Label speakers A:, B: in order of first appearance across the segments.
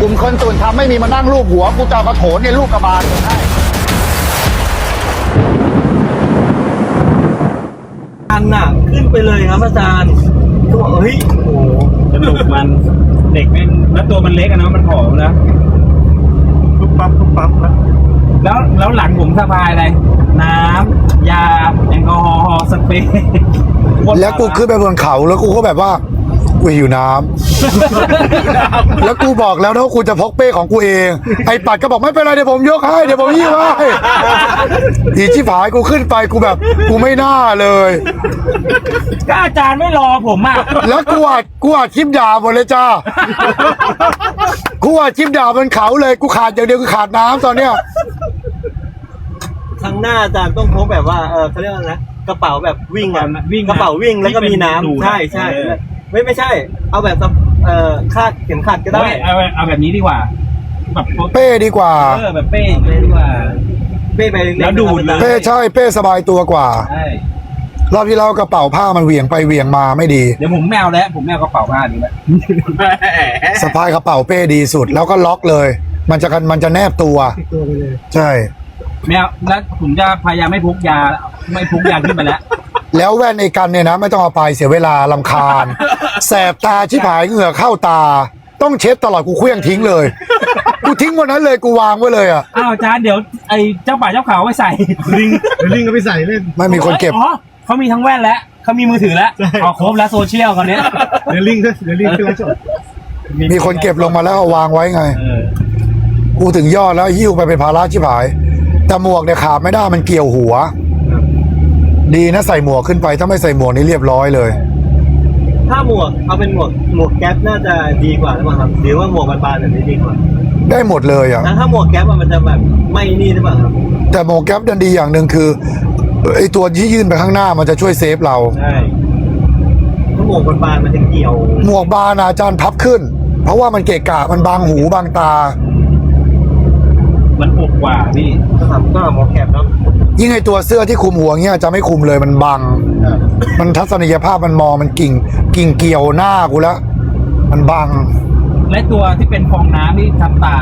A: กลุ่มคนตุ่นทำไม่มีมานั่งรูปหัว กูจะเอากระโถนเนี่ยลูกกระบาลให้
B: อันน่ะขึ้นไปเลยครับอาจารย์ก็บอกเฮ้ย โอ้โห
C: สนุกมัน เด็กแม่งแล้วตัวมันเล็กอะเนาะมันผอมนะ
B: ปุ๊บปั๊บปุ๊บปั๊บนะ
C: แล้วแล้วหลังผมสะพายอะไร น้ำยาแอลกอฮอล์สเปรย์
D: แล้วกูขึ้นไปบนเขาแล้วกูก็แบบว่า กูหิวน้ำ แล้วกูบอกแล้วนะว่ากูจะพกเป้ของกูเอง ไอ้ปัดก็บอกไม่เป็นไรเดี๋ยวผมยกให้เดี๋ยวผมยิ้วให้อีชิบหายกูขึ้นไปกูแบบ กูไม่น่าเลย
C: ก็อาจารย์ไม่รอผมอะ
D: แล้วกูอัดกูอัดคลิปด่าหมดเลยจ้า กูอัดคลิปด่าบนเขาเลยกูขาดอย่างเดียวคือขาดน้ำตอนเนี้ย
B: ครั้งหน้าอาจารย์ต้องพกแบบว่า เออเขาเรียกว่าอะไรนะ กระเป๋าแบบวิ่งอะ
C: วิ่ง
B: กระเป๋าวิ่งแล้วก็มีน้ำ
C: ที่เป็นรู
B: ใช่ใช่
C: เออ
B: ไม่ไม่ใช่ เอาแบบเอ่อคาดเข็มขัดก็ได้
C: เอาเอาเอาแบบนี้ดีกว่าแบบ
D: เป้ดีกว่า
C: เออแบบเป้เลยดีกว่า
B: เป้ไปเล็กๆ
C: แล้วดูดเลย
D: เป้ใช่เป้สบายตัวกว่า
C: ใช่
D: รอบที่แล้วกระเป๋าผ้ามันเหวี่ยงไปเหวี่ยงมาไม่ดี
C: เดี๋ยวผมแมวแล้ว ผมแมวกระเป๋าผ้าดีแล้ว
D: สะพายกระเป๋าเป้ดีสุด แล้วก็ล็อกเลย มันจะกันมันจะแนบตัว
B: ตัวไปเลย
D: ใช่
C: แมวแล้วผมจะพยายามไม่พกยา ไม่พกยาขึ้นไปแล้ว
D: แล้วแว่นไอ้กันเนี่ยนะ ไม่ต้องเอาไปเสียเวลาลำคาญ แสบตาชิบหายเหงื่อเข้าตา ต้องเช็ดตลอดกูเคลี้ยงทิ้งเลย กูทิ้งวันนั้นเลยกูวางไว้เลยอะ
C: อ้าวอาจารย์เดี๋ยวไอ้เจ้าป่าเจ้าเขาไว้ใส่
B: ลิงลิงก็ไปใส่เล่น
D: ไม่มีคนเก็บ
C: อ๋อเขามีทั้งแว่นแล้วเขามีมือถือแล้ว
B: ใช่
C: เอาครบแล้วโซเชียลคนเนี้ย
B: เดี๋ยวลิงเดี๋ยวลิงขึ้นมาจด
D: มีคนเก็บลงมาแล้วเอาวางไว้ไง
C: เออ
D: กูถึงยอดแล้วหิ้วไปเป็นภาระชิบหาย แต่หมวกเนี่ยขาดไม่ได้มันเกี่ยวหัว ดีนะใส่หมวกขึ้นไปถ้าไม่ใส่หมวกนี่เรียบร้อยเลย
B: ถ้าหมวกเอาเป็นหมวกหมวกแก๊ปน่าจะดีกว่าหรือเปล่าครับหรือว่าหมวกบานๆแบบนี้ดีกว่า
D: ได้หมดเลยอะ
B: แล้วถ้าหมวกแก๊ปอะมันจะแบบไม่นี่หรือเปล่าครับ
D: แต่หมวกแก๊ปดันดีอย่างหนึ่งคือไอตัวที่ยื่นไปข้างหน้ามันจะช่วยเซฟเรา
C: ใช่
B: ถ้าหมวกบานๆมันจะเกี่ยว
D: หมวกบานอาจารย์พับขึ้น เพราะว่ามันเกะกะมันบางหูบางตา
C: มันอบกว่าพี่
B: นะครับก็หมวกแก๊ปเนาะ
D: ยิ่งไอตัวเสื้อที่คลุมหัวเงี้ยจะไม่คลุมเลยมันบัง มันทัศนียภาพมันมองมันกิ่ง กิ่งเกี่ยวหน้ากูแล้วมันบัง
C: และตัวที่เป็นฟองน้ำที่ทับตา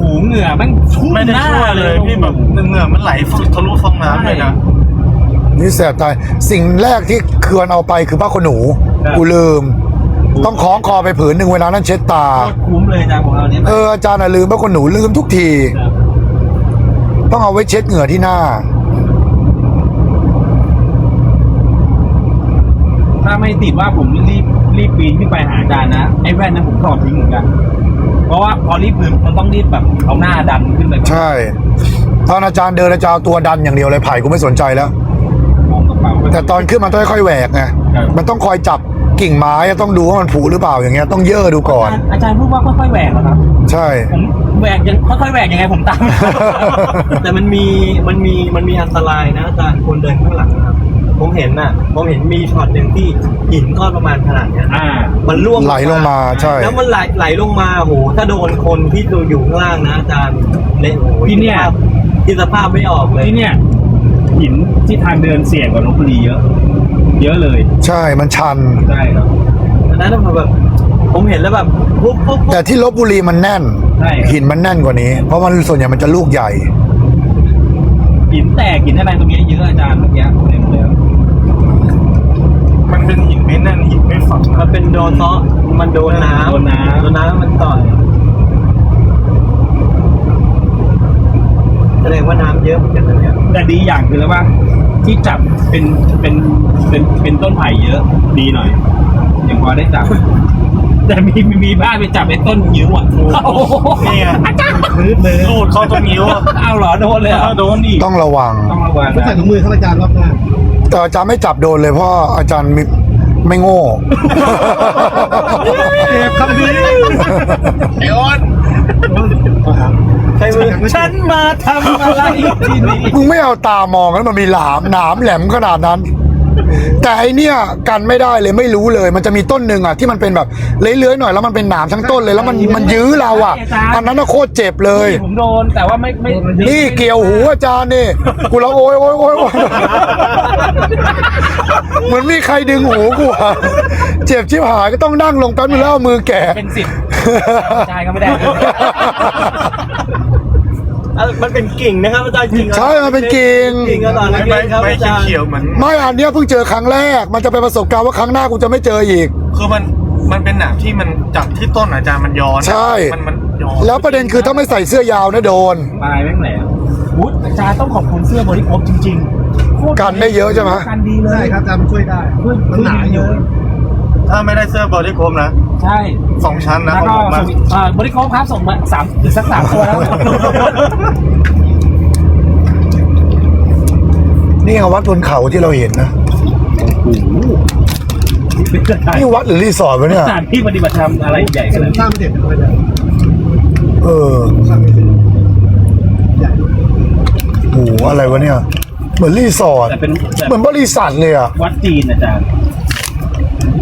C: หูเหงื่อแมันชุ่ม
E: ไม่ได้
C: หน้า
E: ช่วยเลย พี่แบบเหงื่อมันไหลทะลุฟองน้ำเลยนะ
D: นี่แสบตายสิ่งแรกที่ควรเอาไปคือผ้าขนหนูกูลืม ต้องคล้องคอไปผืนหนึ่งเวลานั้นเช็ดตา
C: โคตรคุ้มเลยอาจารย์ของเราเนี่ย
D: เอออาจารย์น่ะลืมผ้าขนหนูลืมทุกที
C: ครับ
D: ต้องเอาไว้เช็ดเหงื่อที่หน้า
C: ถ้า ไม่ติดว่าผมรีบรีบปีนขึ้นไปหาอาจารย์นะไอ้แว่นนั้นผมถอดทิ้งเหมือนกัน เพราะว่าพอรีบปืนมันต้องรีบแบบเอาหน้าดันขึ้นไป
D: ใช่ตอนอาจารย์เดินอาจารย์เอาตัวดันอย่างเดียวเลยไผ่กูไม่สนใจแล้ว
C: มองกระเป๋า
D: แต่ตอนขึ้นมันต้องค่อยๆแหวกไง
C: ครับ
D: มันต้องคอยจับกิ่งไม้ต้องดูว่ามันผุหรือเปล่าอย่างเงี้ยต้องเย่อดูก่อน
C: อาจารย์อาจารย์พูดว่าค่อยๆแหวกเหรอครับ
D: ใช่
C: ผมแหวกยังค่อยๆแหวกยังไงผมตาม
B: แต่มันมีมันมีมันมีอันตรายนะอาจารย์คนเดินข้างหลังนะครับ ผมเห็นน่ะ ผมเห็นมีช็อตหนึ่งที่หินก้อนประมาณขนาดเนี้ย
C: อ่า
B: มันร่วง
D: ไหลลงมาใช่
B: แล้วมันไหลไหลลงมาโหถ้าโดนคนที่อยู่ข้างล่างนะอาจารย์เละโห
C: ที่เนี่ย
B: คิดสภาพไม่ออกเลย
C: ที่เนี่ยหินที่ทางเดินเสี่ยงกว่าลบบุรีเยอะ เยอะเลย
D: ใช่มันชัน
C: ใช่ครับ
B: อันนั้นมันแบบผมเห็นแล้วแบบปุ๊บปุ๊บปุ๊บ
D: แต่ที่ลบบุรีมันแน่น
C: ใช่ครับ
D: หินมันแน่นกว่านี้ เพราะมันส่วนใหญ่มันจะลูกใหญ่
C: หินแตกหินอะไรตรงเนี้ยเยอะอาจารย์เมื่อกี้เต็มเลยครับ
E: มัน เป็นหินไม่แน่นหินไม่ฝัง
B: มันเป็นโดนเซาะมันโดนน้ำ
C: โดนน้ำ
B: โดนน้ำมันต่อย แสดงว่าน้ำเยอะเหมือนกันนะเนี่ย
C: แต่ดีอย่างคือแล้วว่า ที่จับเป็นเป็นเป็นเป็นต้นไผ่เยอะ ดีหน่อย อย่างพอได้จับ แต่มีมีมีบ้านไปจับไอ้ต้นยิ้วอะโอ้โห
E: นี่ไง
C: อาจารย์พื้นเลย
E: รูดเข้าตรงนิ้วอะ
C: เอาเหรอโดนเลยเหรอ
E: โดนอีก
D: ต้องระวัง
C: ต้องระวัง
B: ต้อง
C: นะ
B: ใส่ถุงมือครับอาจารย์รอบหน้า
D: แต่อาจารย์ไม่จับโดนเลยเพราะอาจารย์มิไม่โง่
B: เจ็บคำนี้
E: ไอออน
B: ใช้มือ
C: ฉันมาทำอะไรที่นี่
D: มึงไม่เอาตามองแล้วมันมีหลามหนามแหลมขนาดนั้น แต่ไอเนี้ยกันไม่ได้เลยไม่รู้เลย มันจะมีต้นหนึ่งอะที่มันเป็นแบบเลื้อยๆหน่อยแล้วมันเป็นหนามทั้งต้นเลยแล้วมันมันยื้อเราอะอันนั้นน่ะโคตรเจ็บเลย
C: ผมโดนแต่ว่าไม่ไม่
D: นี่เกี่ยวหูอาจารย์นี่กูร้องโอยโอยโอยโอยเหมือนมีใครดึงหูกูอะเจ็บชิบหายก็ต้องนั่งลงแป๊บนึงแล้วเอามือแกะ
C: เป็นสิบใช่ก็ไม่ได้
B: อะ มันเป็นกิ่งนะครับอาจารย์กิ่ง
D: ใช่มันเป็นกิ่ง
B: กิ่งอาจารย์
E: ใบ
B: เล็กๆครับ
E: ใบ
B: อาจารย์
E: เขียวๆเหมือน
D: ไม่อันเนี้ยเพิ่งเจอครั้งแรก มันจะเป็นประสบการณ์ว่าครั้งหน้ากูจะไม่เจออีก
E: คือมันมันเป็นหนามที่มันจับที่ต้นอาจารย์มันย้อน
D: ใช่
E: มันมันย้อน
D: แล้วประเด็นคือถ้าไม่ใส่เสื้อยาวนะโดน
C: ปลายแม่งแหลมวุฒอาจารย์ต้องขอบคุณเสื้อบริโภคจริงๆโคตร
D: กันได้เยอะใช่ไหม
C: กันดีเลย
A: ใช่ครับอาจารย์มันช่วยได้ มันหนาอยู่
E: ถ้าไม่ได้เสื้อบอดี้โคมนะ
C: ใช่
E: สองชั้นนะ
C: แล้ว
E: ของ
C: ก็
E: ผมมา
C: อ่าบริโภคครับส่งมาสามอีกสักสามตัวแล้ว
D: นี่ไงวัดบนเขาที่เราเห็นนะ
C: เป็นสถาน
D: นี่วัดหรือรีสอร์ทวะเนี่ย
C: สถานที่ปฏิบัติธรรมอะไรใหญ่ขนาด
A: สร้า
C: นี้
A: งไม่เด็ดเลยนะ
D: เออ
A: สร้างไม่เด็ดใหญ่
D: โหอะไรวะเนี่ย เหมือนรีสอร์ท
C: แต่เป็นแต่
D: เหมือนบริษัทเลยอะ
C: วัดจีนอาจารย์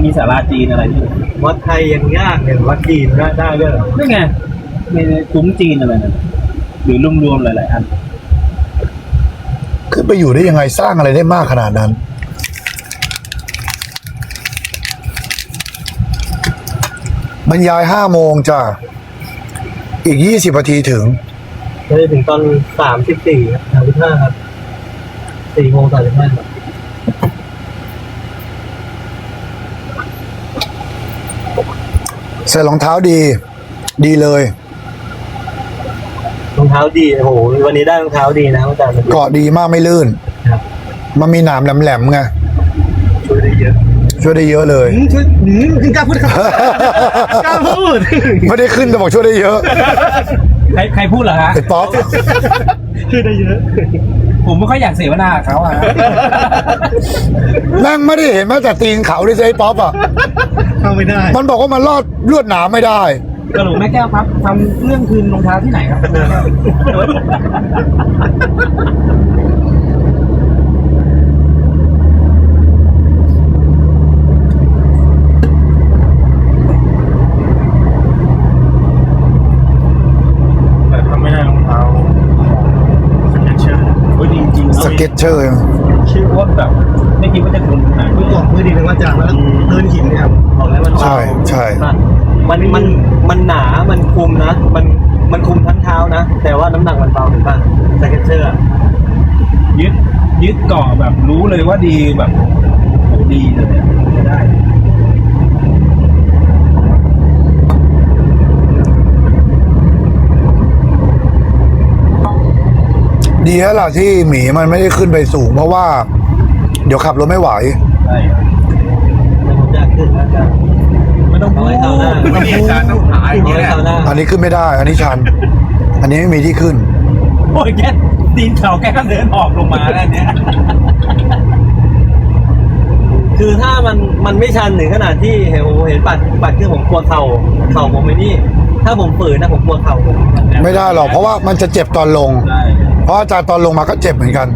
C: มีศาลาจีนอะไรนี่
B: วัดไทยยังยากเนี่ยวัดจีนได้ได้ด้วยเหรอ
C: นี่ไงมีคุ้มจีนอะไรนั่นหรือรวมๆหลายๆอัน
D: ขึ้นไปอยู่ได้ยังไงสร้างอะไรได้มากขนาดนั้น บรรยายห้าโมงจ้ะ อีกยี่สิบนาทีถึง
B: จะได้ถึงตอนสามสิบสี่สามสิบห้าครับสี่โมงสามสิบห้าครับ
D: ใส่รองเท้าดี ดีเลย
B: รองเท้าดีโอ้โหวันนี้ได้รองเท้าดีนะอาจารย์
D: เกาะดีมากไม่ลื่น
B: ครับ
D: มันมีหนามแหลมๆไง
B: ช่วยได้เยอะ
D: ช่วยได้เยอะเลย
A: ช่วยหืมกล้าพูดครับกล้าพูด
D: ไม่ได้ขึ้นแต่บอกช่วยได้เยอะ
C: ใครใครพูดเหรอฮะ
D: ไอ้ป๊อป
B: ช่วยได้เยอะ
C: ผมไม่ค่อยอยากเสวนากับเขาอะ
D: แม่งไม่ได้เห็นแม้แต่ตีนเขาเลยสิไอ้ป๊อปอะ
A: เข้าไม่ได้
D: มันบอกว่ามันลอดลวดหนามไม่ได้
C: กระโหลกแม่แก้วครับทำเรื่องคืนรองเท้าที่ไหนครับแม่แก้ว
E: แต่ทำไม่ได้รองเท้าสเก็ตเชอร์
C: โอ้ยดีจริง
D: สเก็ตเชอร์
C: ชื่อว่าแบบไม่คิดว่าจะทนขนาด
A: มื
C: นี้
A: อออกมือดีเป็นว่าอาจารย์แล้วเดินหินเนี่ยครับ
B: บอกแล้วมัน
D: ใช่ใช่
B: มันมันมันหนามันคุมนะ มันมันคุมทั้งเท้านะ แต่ว่าน้ำหนักมันเบาถูกป่ะสเก็ตเชอร์อะ
C: ยึดยึดเกาะแบบรู้เลยว่าดีแบบโหดีเลยอะไม่ได้
D: ดีแล้วล่ะที่หมีมันไม่ได้ขึ้นไปสูง เพราะว่า เดี๋ยวขับรถไม่ไหว
C: ใช่
B: แต่ผมอยากขึ้นแล้วอาจารย์
C: ไม่ต้อง
B: เอา
C: พูด
B: ไว้คราวหน้า
C: ไม่ต้องพูด
B: เอาไว้คราวหน้า
D: อันนี้ขึ้นไม่ได้ อันนี้ชัน อันนี้ไม่มีที่ขึ้น
C: โอ้ยแค่ตีนเขาแค่เดินออกลงมาแล้วเนี่ย
B: คือถ้ามันมันไม่ชันถึงขนาดที่เห็นเห็นปัดปัดคือผมกลัวเข่าเข่าผมไม่นี่ ถ้าผมฝืนนะผมกลัวเข่าผม
D: ไม่ได้หรอกเพราะว่ามันจะเจ็บตอนลง
C: ใช่
D: เพราะอาจารย์ตอนลงมาก็เจ็บเหมือนกัน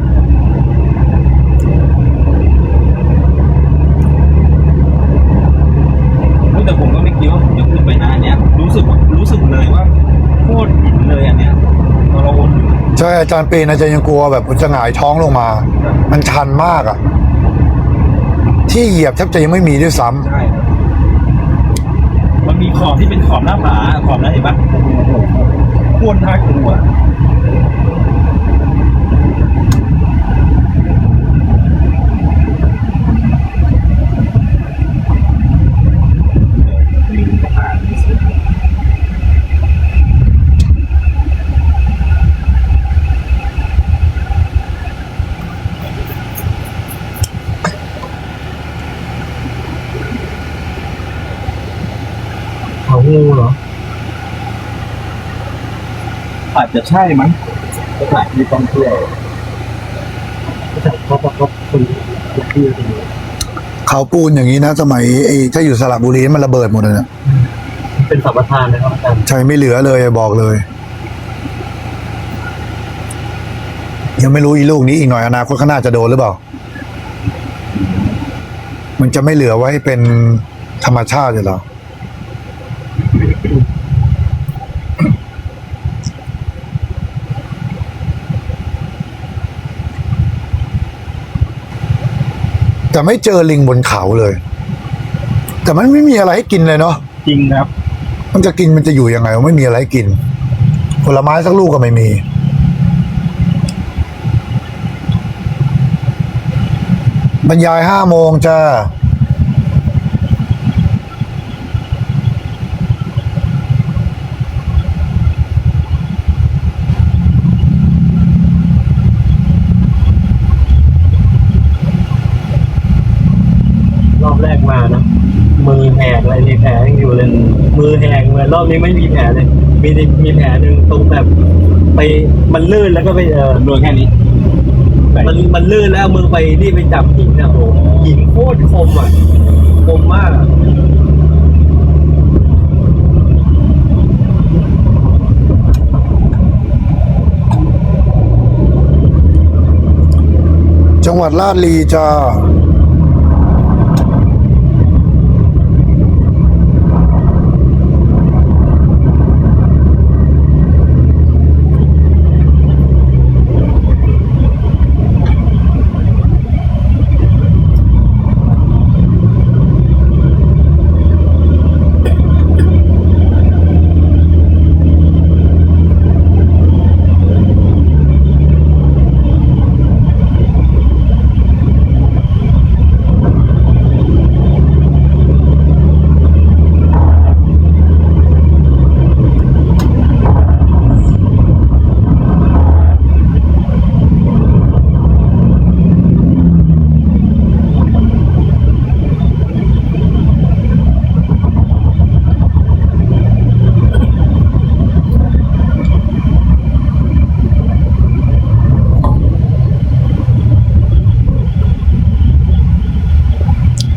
C: เฮ้ยแต่ผมก็ไม่คิดว่าผมจะขึ้นไปนะอันเนี้ย รู้สึกว่ารู้สึกเลยว่าโคตรหินเลยอันเนี้ยตอนเราวนอยู่
D: ใช่อาจารย์ปีนอาจารย์ยังกลัวแบบจะหงายท้องลงมามันชันมากอะที่เหยียบแทบจะยังไม่มีด้วยซ้ำ
C: ใช่ครับมันมีขอบที่เป็นขอบหน้าผาขอบนั้นเห็นปะโอ้โหโคตรน่ากลัว
B: งูเหรอ
C: อาจจะใช่มั้งสถานที่ท่องเที่ยว
B: เขาเขาเขาคนที่อยู่ตรงนี้
D: เขาปูนอย่างนี้นะ สมัยไอ้ถ้าอยู่สระบุรีมันระเบิดหมดเลยนะ
B: เป็นสัมปทานนะครับอาจารย์
D: ใช่ไม่เหลือเลยบอกเลย ยังไม่รู้อีลูกนี้อีกหน่อยอนาคตข้างหน้าจะโดนหรือเปล่า มันจะไม่เหลือไว้เป็นธรรมชาติเลยเหรอ แต่ไม่เจอลิงบนเขาเลย แต่มันไม่มีอะไรให้กินเลยเนาะ
C: จริงครับ
D: มันจะกินมันจะอยู่ยังไงวะไม่มีอะไรให้กิน ผลไม้สักลูกก็ไม่มี บรรยายห้าโมงจ้า
B: อบแรกมานะมือแหกอะไรมีแผลยังอยู่เลย มือแหกเลยรอบนี้ไม่มีแผลเลย มีมีแผลหนึ่งตรงแบบ ไปมันลื่นแล้วก็ไปเออ
C: โดนแค่นี้
B: มันมันลื่นแล้วเอามือไปนี่ไปจับหินนะโอ้โหหินโคตรคมอะคมมากอะ
D: จังหวัดลาดลีจ้า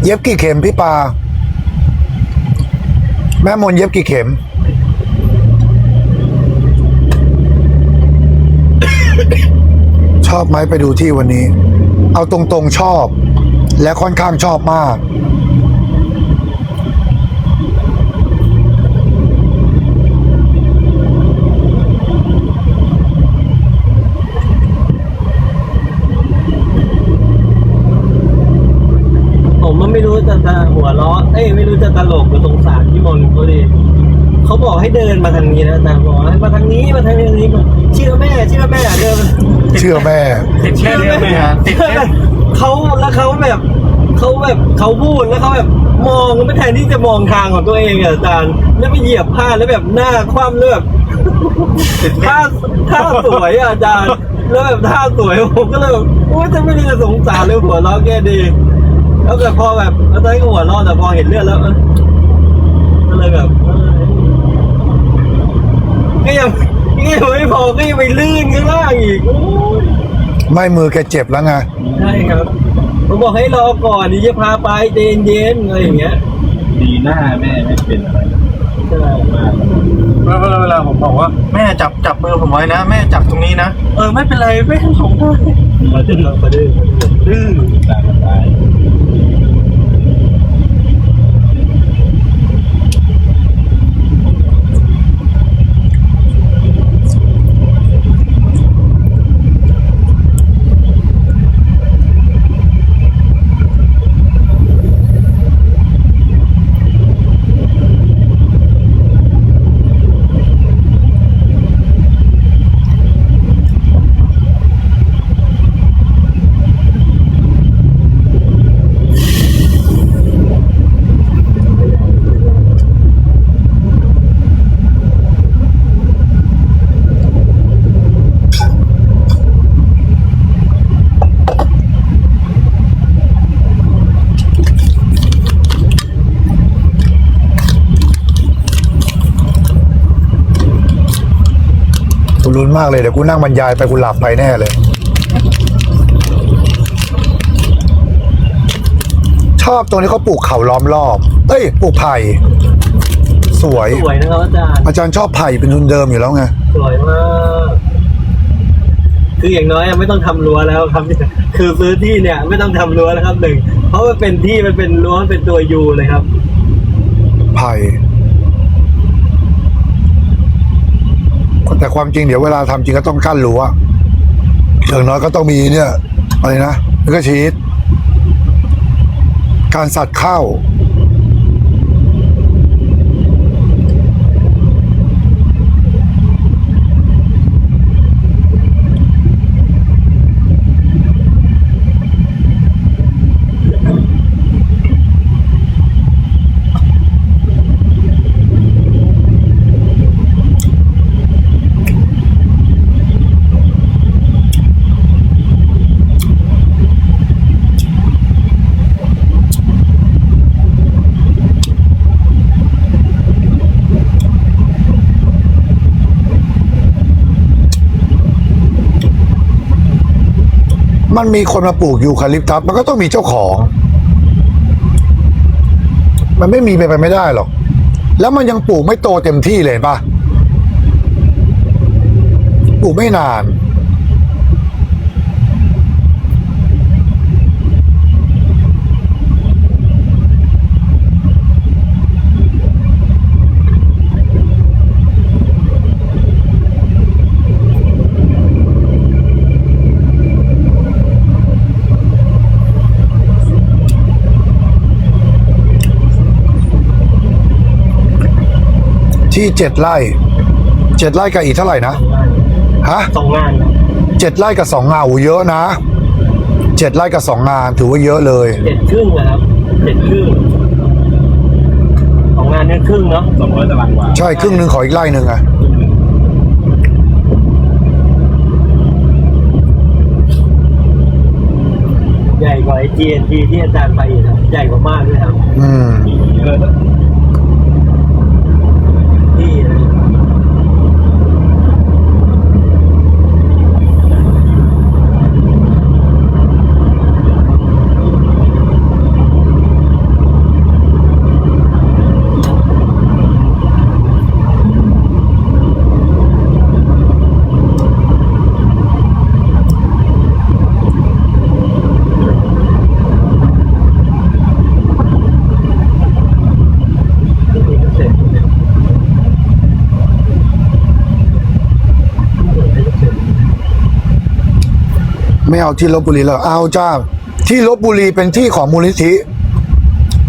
D: เย็บกี่เข็มพี่ปา แม่มนเย็บกี่เข็ม ชอบไหมไปดูที่วันนี้ เอาตรงๆชอบ และค่อนข้างชอบมาก
B: ผมมันไม่รู้จะจะหัวเราะเอ้ยไม่รู้จะตลกหรือสงสารพี่มนต์เขาดิเขาบอกให้เดินมาทางนี้นะอาจารย์บอกให้มาทางนี้มาทางนี้มาเชื่อแม่เชื่อแม่เดินมา
D: เชื่อแม่
C: ติดแค่เนี้ยไหมฮะติดแค่
B: เขาแล้วเขาแบบเขาแบบเขาพูดแล้วเขาแบบมองไม่แทนที่จะมองทางของตัวเองอะอาจารย์แล้วไปเหยียบผ้าแล้วแบบหน้าคว่ำแล้วแบบท่าท่าสวยอะอาจารย์แล้วแบบท่าสวยผมก็เลยแบบโอ้ยจะไม่ได้จะสงสารเลยหัวเราะแกดี แล้วแต่พอแบบอาจารย์ก็หัวเราะแต่พอเห็นเลือดแล้วเออก็เลยแบบเออก็ยังก็ยังไม่พอก็ยังไปลื่นข้างล่างอีกโอ้ย
D: ไม่มือแกเจ็บแล้วไง
B: ใช่ครับผมบอกให้รอก่อนเดี๋ยวจะพาไปใจเย็นๆอะไรอย่างเงี้ย
C: ดีหน้าแม่ไม่เป็นอะไร
B: ใช่
C: มาก
E: เวลาเวลาผมบอกว่าแม่จับจับมือผมไว้นะแม่จับตรงนี้นะเออไม่เป็นไรแม่สงได้
B: มาดื้อมาดื้อดื้อ
C: ตาย ตาย
D: กูรุนมากเลยเดี๋ยวกูนั่งบรรยายไปกูหลับไปแน่เลย ชอบตรงนี้เขาปลูกเขาล้อมรอบเอ้ยปลูกไผ่สวย
B: สวยนะครับอาจารย์
D: อาจารย์ชอบไผ่เป็นทุนเดิมอยู่แล้วไง
B: สวยมาก คืออย่างน้อยอะไม่ต้องทำรั้วแล้วครับ คือซื้อที่เนี่ย ไม่ต้องทำรั้วแล้วครับหนึ่งเพราะมันเป็นที่มันเป็นรั้วมันเป็นตัวยูเลยครับ
D: ไผ่ แต่ความจริงเดี๋ยวเวลาทำจริงก็ต้องกั้นรั้วอย่างน้อยก็ต้องมีเนี่ยอะไรนะแล้วก็ชีสการสัตว์เข้า มันมีคนมาปลูกยูคาลิปตัสมันก็ต้องมีเจ้าของ มันไม่มีไปไปไม่ได้หรอก แล้วมันยังปลูกไม่โตเต็มที่เลยปะปลูกไม่นาน ที่เจ็ดไร่เจ็ดไร่กับอีกเท่าไหร่นะฮะ
B: สองงานครับ
D: เจ็ดไร่กับสองงานโอ้เยอะนะเจ็ดไร่กับสองงานถือว่าเยอะเลย
B: เจ็ดครึ่งนะครับเจ็ดครึ่งสองงานเนี่ยครึ่งเนาะ
C: สองร้อยตารางวา
D: ใช่ครึ่งหนึ่งขออีกไร่หนึ่งอะ
B: ใหญ่กว่าไอ้ GNT ที่อาจารย์ไปอีกครับใหญ่กว่ามากด้วยครับ
D: อืม ไม่เอาที่ลบบุรีแล้วเอาจ้า ที่ลบบุรีเป็นที่ของมูลนิธิ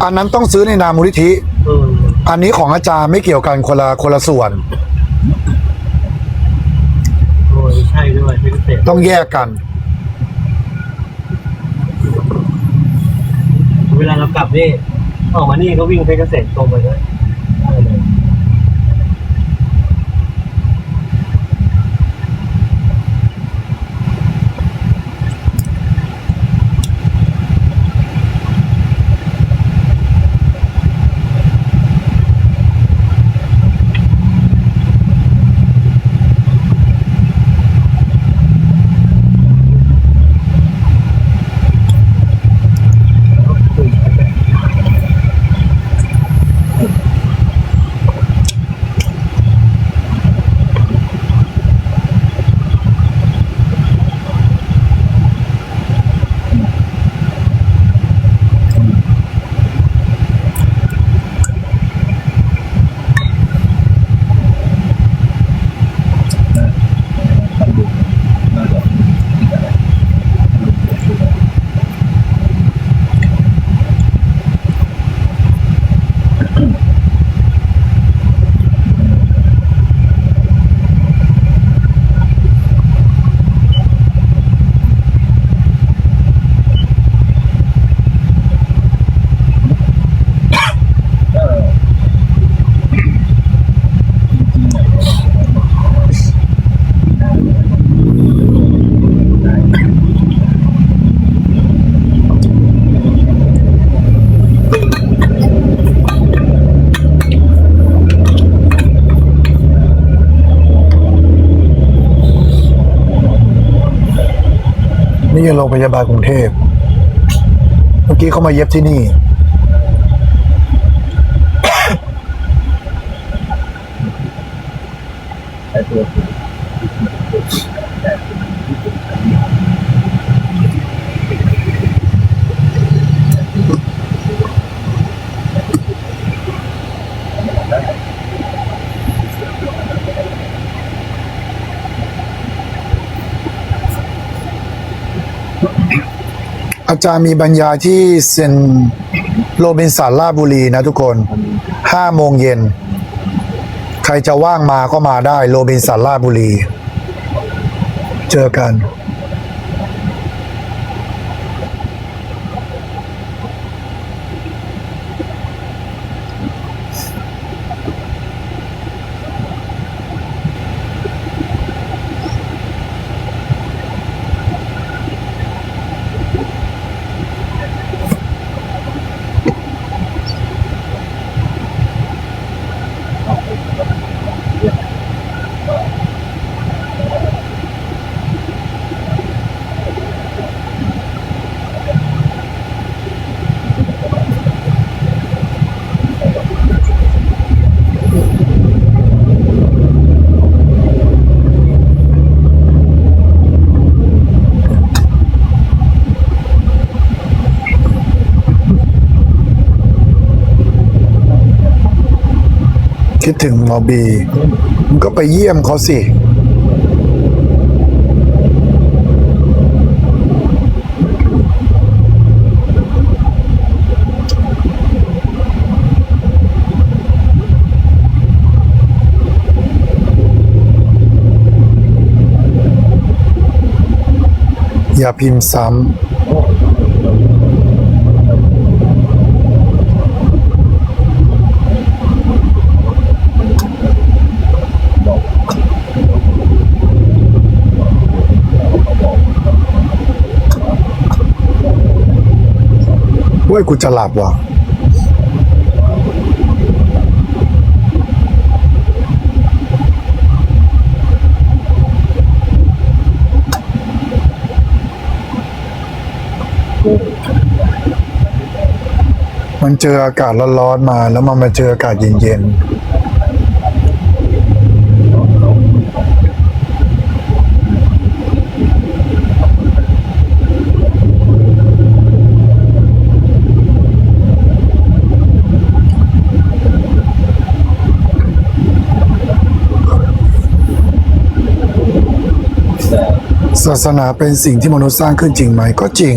D: อันนั้นต้องซื้อในนามมูลนิธิ
B: เออ
D: อันนี้ของอาจารย์ไม่เกี่ยวกันคนละคนละส่วน
B: โอ้ยใช่ด้วยเป็นเกษตร
D: ต้องแยกกัน
B: เวลาเรากลับนี่ออกมานี่ก็วิ่งเพชรเกษตรตรงไปเลย
D: นี่ยังโรงพยาบาลกรุงเทพ เมื่อกี้เขามาเย็บที่นี่
C: แต่
D: จารย์มีบรรยายที่เซนโรบินสันลาดบุรีนะทุกคนห้าโมงเย็น ใครจะว่างมาก็มาได้โรบินสันลาดบุรี เจอกัน คิดถึงหมอบีมึงก็ไปเยี่ยมเขาสิ อย่าพิมพ์ซ้ำ เว้ยกูจะหลับว่ะมันเจออากาศร้อนๆมา แล้วมันมาเจออากาศเย็นๆ ศาสนาเป็นสิ่งที่มนุษย์สร้างขึ้นจริงไหมก็จริง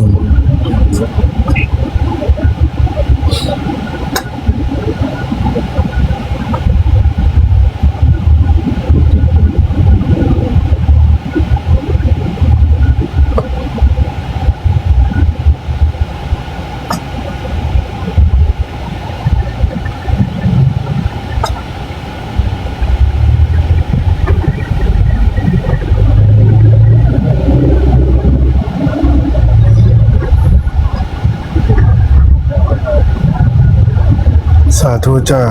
D: าธุจ้า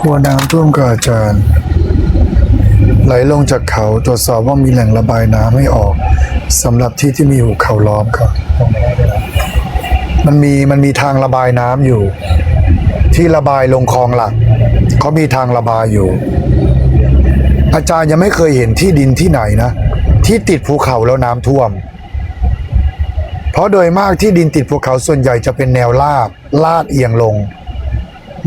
D: กลัวน้ำท่วมกับอาจารย์ ไหลลงจากเขาตรวจสอบว่ามีแหล่งระบายน้ำให้ออกสำหรับที่ที่มีหุบเขาล้อมครับ มันมีมันมีทางระบายน้ำอยู่ ที่ระบายลงคลองหลักเขามีทางระบายอยู่ อาจารย์ยังไม่เคยเห็นที่ดินที่ไหนนะ ที่ติดภูเขาแล้วน้ำท่วม เพราะโดยมากที่ดินติดภูเขาส่วนใหญ่จะเป็นแนวลาบลาดเอียงลง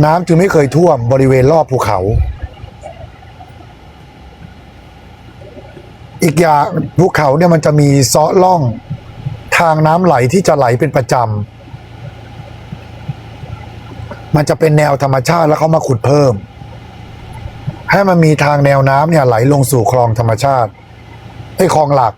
D: น้ำจึงไม่เคยท่วมบริเวณรอบภูเขา อีกอย่างภูเขาเนี่ยมันจะมีซาะล่อง ทางน้ำไหลที่จะไหลเป็นประจำ มันจะเป็นแนวธรรมชาติแล้วเขามาขุดเพิ่ม ให้มันมีทางแนวน้ำเนี่ยไหลลงสู่คลองธรรมชาติไอ้คลองหลัก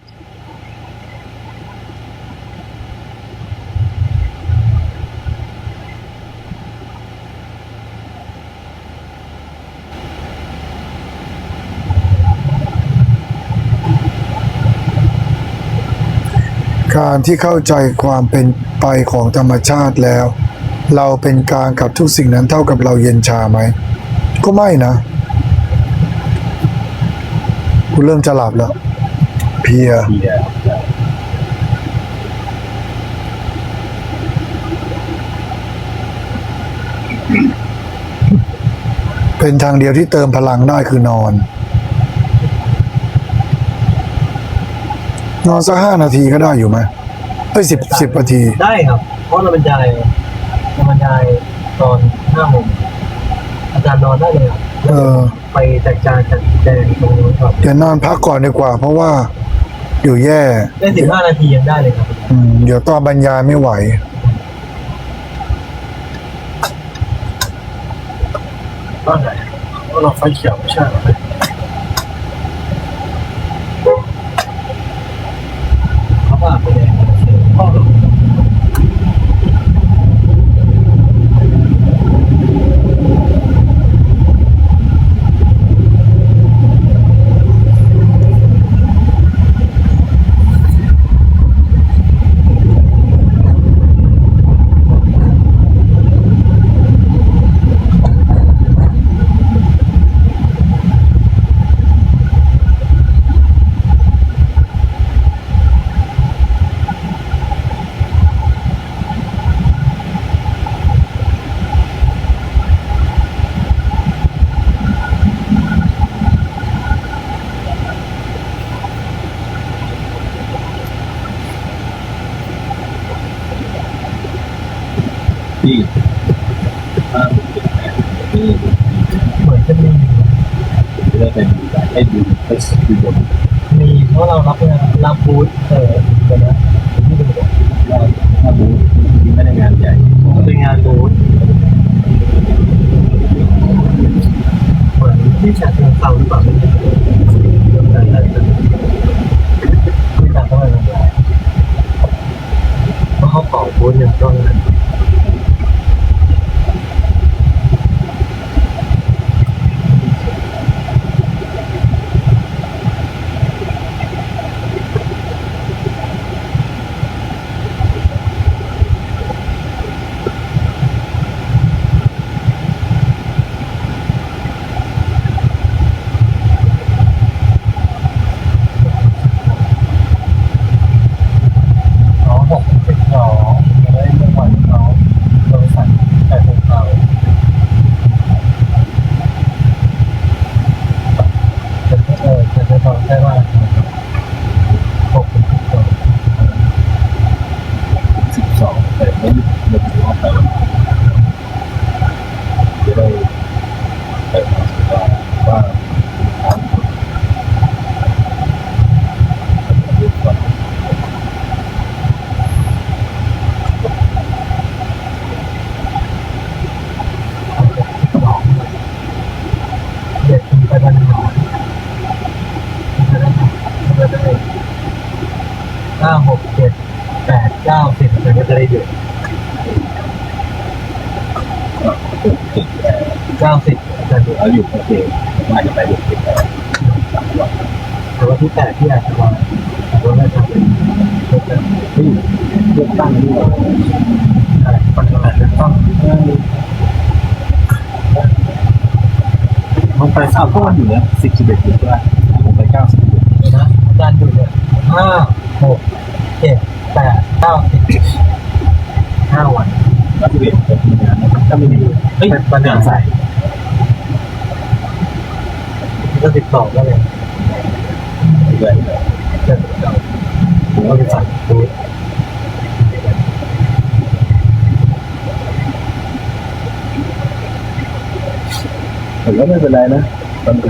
D: การที่เข้าใจความเป็นไปของธรรมชาติแล้ว เราเป็นกลางกับทุกสิ่งนั้นเท่ากับเราเย็นชาไหม ก็ไม่นะกูเริ่มจะหลับแล้ว เพีย
C: เป็
D: นทางเดียวที่เติมพลังได้คือนอน นอนสักห้านาทีก็ได้อยู่ไหมเอ้สิบสิบนาที
F: ได้ครับ เพราะเราเป็นใจ บรรยายตอนห้าโมงอาจารย์นอนได้เลยครับ
D: เออ
F: ไปจัดการจัดแจงตรงนู้นครับ
D: เดี๋ยวนอนพักก่อนดีกว่า เพราะว่าเดี๋ยวแย่
F: ได้สิบห้านาทียังได้เลยครับ
D: อืม เดี๋ยวตอนบรรยายไม่ไหว
B: บ้านไหนว่าเราไฟเขียวไม่ใช่เหรอ
C: ที่แปดที่
F: อาจจะวาง
C: แต่ว่า
F: จะเป็นเลื
C: อ
F: ที่เลือกตั้ง
C: ด้วย
F: อะไรปัจจุบันเลือกตั้ง
C: มันไปสามก้อนอยู่นะสิบสิบเอ็ดอยู่ด้วยผมไปเก้าสิบเอ็ด
F: นะอาจารย์ดูเนี่ยห้าหกเจ็ดแปดเก้าสิบห้าวัน
C: แล้วสิบเอ็ดผมทำงานนะครับถ้าไม่มีเฮ้ย
F: เป็นปัญหา
C: ใส่
F: ก็ติดต่อได้เลย
C: เลย
F: จะติดต่อผมก็ไปสั่งดู
C: ผมก็ไม่เป็นไรนะปัญห